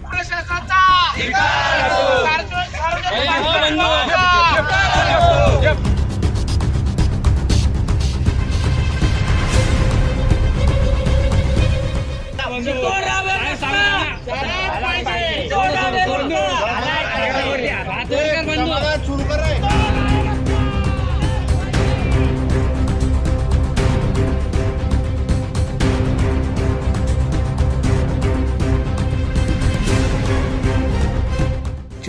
प्रशासनाचा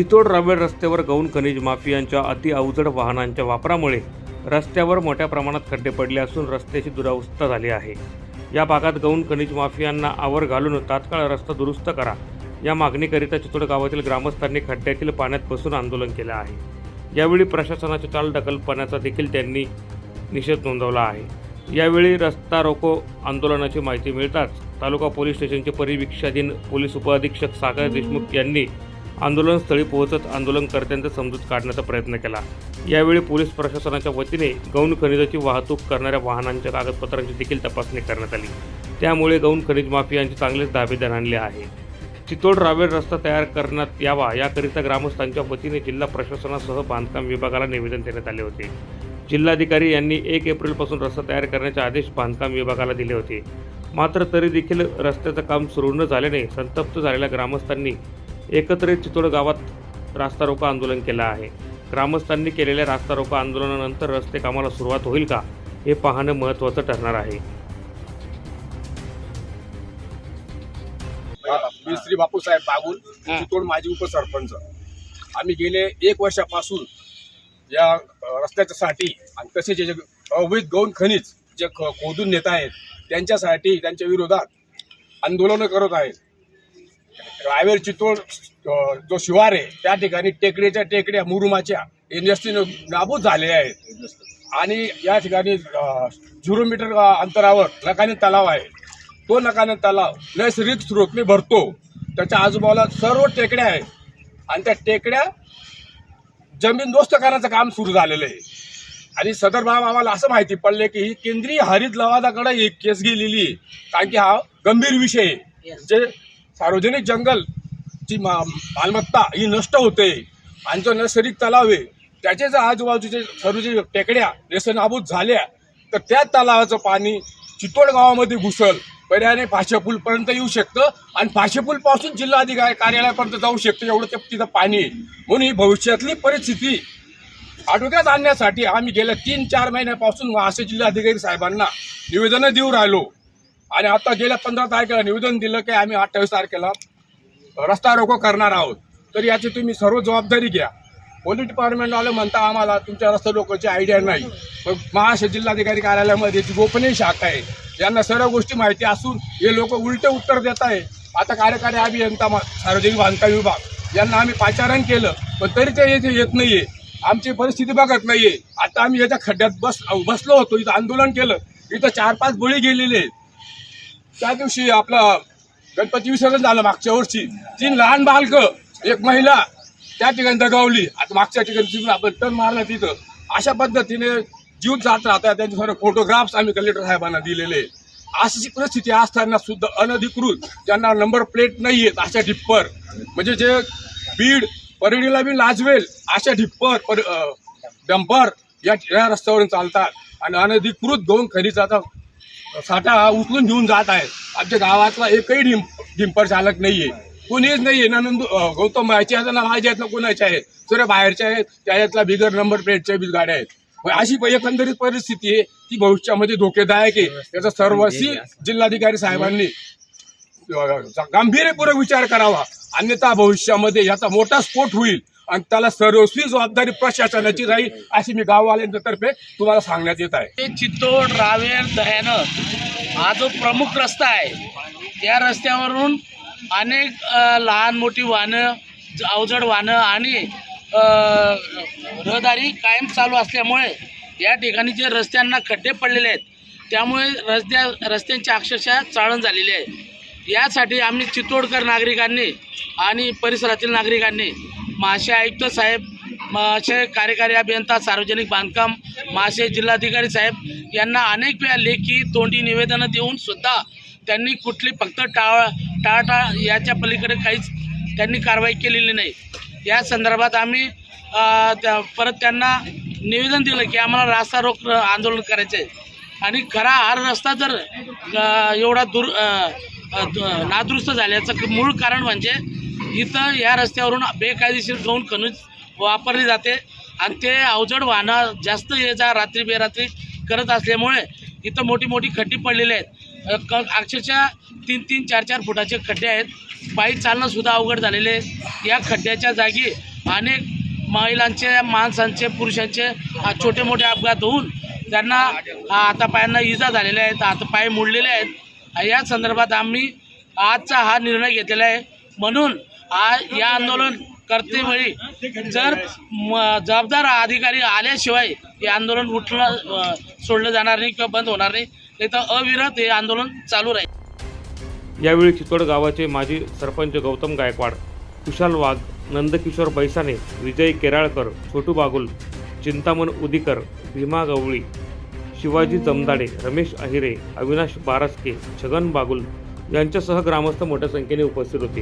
चितोड रावेळ रस्त्यावर गौण खनिज माफियांच्या अति अवजड वाहनांच्या वापरामुळे रस्त्यावर मोठ्या प्रमाणात खड्डे पडले असून रस्त्याची दुरावस्था झाली आहे. या भागात गौण खनिज माफियांना आवर घालून तात्काळ रस्ता दुरुस्त करा. या मागणीकरिता चितोड गावातील ग्रामस्थांनी खड्ड्यातील पाण्यात बसून आंदोलन केलं आहे. यावेळी प्रशासनाच्या चालढकलपणाचा देखील त्यांनी निषेध नोंदवला आहे. यावेळी रस्ता रोको आंदोलनाची माहिती मिळताच तालुका पोलीस स्टेशनचे परिवीक्षाधीन पोलीस उपअधीक्षक सागर देशमुख यांनी आंदोलनस्थळी पोहोचत आंदोलनकर्त्यांचा समजूत काढण्याचा प्रयत्न केला. यावेळी पोलीस प्रशासनाच्या वतीने गौण खनिजाची वाहतूक करणाऱ्या वाहनांच्या कागदपत्रांची देखील तपासणी करण्यात आली. त्यामुळे गौण खनिज माफियांचे चांगलेच दाबेदार आणले आहे. चितोड रावेर रस्ता तयार करण्यात यावा याकरिता ग्रामस्थांच्या वतीने जिल्हा प्रशासनासह बांधकाम विभागाला निवेदन देण्यात आले होते. जिल्हाधिकारी यांनी एक एप्रिलपासून रस्ता तयार करण्याचे आदेश बांधकाम विभागाला दिले होते. मात्र तरी देखील रस्त्याचं काम सुरू न झाल्याने संतप्त झालेल्या ग्रामस्थांनी एकत्रित चितोड गावात रास्ता रोको आंदोलन केलं आहे. ग्रामस्थांनी केलेल्या रास्ता रोको आंदोलनानंतर रस्ते कामाला सुरुवात होईल का हे पाहणं महत्त्वाचं ठरणार आहे. मी श्री बापूसाहेब बागुल चितोड माजी उपसरपंच. आम्ही गेले एक वर्षापासून या रस्त्याच्यासाठी आणि तसेच जे अवैध गौण खनिज जे ख- खोदून नेत आहेत त्यांच्यासाठी त्यांच्या विरोधात आंदोलनं करत आहेत. रायवेर चितोड जो शिवार आहे त्या ठिकाणी टेकडीच्या टेकड्या मुरुमाच्या इंडस्ट्रीनं नाबूद झालेल्या आहेत. आणि या ठिकाणी झिरो मीटर अंतरावर नकाने तलाव आहे. तो नकाने तलाव नैसर्गिक स्रोतने भरतो. त्याच्या आजूबाजूला सर्व टेकड्या आहेत. आणि त्या टेकड्या जमीनदोस्त करण्याचं काम सुरू झालेलं आहे. आणि सदर भाव आम्हाला असं माहिती पडले की ही केंद्रीय हरित लवादाकडे एक केस गेलेली आहे. कारण की हा गंभीर विषय आहे. जे सार्वजनिक जंगल ची मा- मालमत्ता ही नष्ट होते. आणि जो नैसर्गिक तलाव आहे त्याचे जर आजूबाजूचे सर्व जे टेकड्या नेस्तनाबूत झाल्या तर त्या तलावाचं पाणी चितोड गावामध्ये घुसल. पर्याने फाशेपूलपर्यंत येऊ शकतं आणि फाशेपूलपासून जिल्हाधिकारी कार्यालयापर्यंत जाऊ शकतं एवढं ते तिथं पाणी म्हणून ही भविष्यातली परिस्थिती आटोक्यात आणण्यासाठी आम्ही गेल्या तीन चार महिन्यापासून असे जिल्हाधिकारी साहेबांना निवेदनं देऊ राहिलो. आणि आता गेल्या पंधरा तारखेला निवेदन दिलं की आम्ही अठ्ठावीस तारखेला रस्ता रोको करणार आहोत. तर याची तुम्ही सर्व जबाबदारी घ्या. पोलीस डिपार्टमेंटवाले म्हणता आम्हाला तुमच्या रस्ता रोकोची आयडिया नाही. पण महाराष्ट्र जिल्हाधिकारी कार्यालयामध्ये जी गोपनीय शाखा आहे यांना सर्व गोष्टी माहिती असून हे लोक उलटे उत्तर देत आहे. आता कार्यकारी अभियंता सार्वजनिक बांधकाम विभाग यांना आम्ही पाचारण केलं पण तरी ते येथे येत नाहीये. आमची परिस्थिती बघत नाहीये. आता आम्ही याच्या खड्ड्यात बस बसलो होतो इथं आंदोलन केलं. इथं चार पाच बळी गेलेले आहेत. त्या दिवशी आपलं गणपती विसर्जन झालं मागच्या वर्षी. तीन लहान बालक एक महिला त्या ठिकाणी दगावली. आता मागच्या ठिकाणी आपण टन मारला तिथं. अशा पद्धतीने जीव जात राहतात त्यांचे सर्व फोटोग्राफ्स आम्ही कलेक्टर साहेबांना दिलेले अशी परिस्थिती असताना सुद्धा अनधिकृत ज्यांना नंबर प्लेट नाही आहेत अशा ढिप्पर. म्हणजे जे बीड परळीला बी लाजवेल अशा ढिप्पर पर डंपर या या रस्त्यावरून चालतात. आणि अनधिकृत दोन खरी जातात साठा हा उचलून घेऊन जात आहे आमच्या गावातला एकही डिम डिंपर चालक नाहीये कोणीच नाहीये ना नंदू गौतम याच्या ना माझ्या आहेत कोणाच्या आहेत सर्व बाहेरच्या आहेत त्याच्यातला बिगर नंबर प्लेटच्या बी गाड्या आहेत अशी एकंदरीत परिस्थिती आहे ती भविष्यामध्ये धोकेदायक आहे याचा सर्वस्वी जिल्हाधिकारी साहेबांनी गांभीर्यपूर्वक विचार करावा अन्यथा भविष्यामध्ये याचा मोठा स्फोट होईल आणि त्याला सर्वस्वी जबाबदारी प्रशासनाची राहील अशी मी गाववाल्यांच्या तर्फे तुम्हाला सांगण्यात येत आहे. ते चित्तोड रावेर दह्यानं हा जो प्रमुख रस्ता आहे त्या रस्त्यावरून अनेक लहान मोठी वाहनं अवजड वाहनं आणि रहदारी कायम चालू असल्यामुळे या ठिकाणी जे रस्त्यांना खड्डे पडलेले आहेत त्यामुळे रस्त्या रस्त्यांची अक्षरशः चाळण झालेली आहे. यासाठी आम्ही चित्तोडकर नागरिकांनी आणि परिसरातील नागरिकांनी महाशय आयुक्त साहेब महाशय कार्यकारी अभियंता सार्वजनिक बांधकाम महाशय जिल्हाधिकारी साहेब यांना अनेक वेळा लेखी तोंडी निवेदनं देऊन सुद्धा त्यांनी कुठली फक्त टाळ टाळाटाळ याच्या पलीकडे काहीच त्यांनी कारवाई केलेली नाही. या संदर्भात आम्ही त्या परत त्यांना निवेदन दिलं की आम्हाला रास्ता रोक आंदोलन करायचं आहे. आणि खरा हार रस्ता जर एवढा दूर नादुरुस्त झाल्याचं मूळ कारण म्हणजे इथं या रस्त्यावरून बेकायदेशीर गौण खनिज वापरली जाते आणि ते अवजड वाहनं जास्त ये जा रात्री बेरात्री करत असल्यामुळे इथं मोठी मोठी खड्डी पडलेली आहेत. क अक्षरशः तीन तीन चार चार फुटाचे खड्डे आहेत. पायी चालणंसुद्धा अवघड झालेले आहे. या खड्ड्याच्या जागी अनेक महिलांचे माणसांचे पुरुषांचे छोटे मोठे अपघात होऊन त्यांना आता हातापायांना इजा झालेल्या आहेत हातपाय मोडलेले आहेत. या संदर्भात आम्ही आजचा हा निर्णय घेतलेला आहे. म्हणून आज या आंदोलन करतेवेळी जर जबाबदार अधिकारी आल्याशिवाय हे आंदोलन उठलं सोडलं जाणार नाही किंवा बंद होणार नाही नाही तर अविरत हे आंदोलन चालू राहील. यावेळी चितोड गावाचे माजी सरपंच गौतम गायकवाड कुशाल वाघ नंदकिशोर बैसाने विजय केराळकर छोटू बागुल चिंतामण उदिकर भीमा गवळी शिवाजी जमदाडे रमेश अहिरे अविनाश बारसके छगन बागुल यांच्यासह ग्रामस्थ मोठ्या संख्येने उपस्थित होते.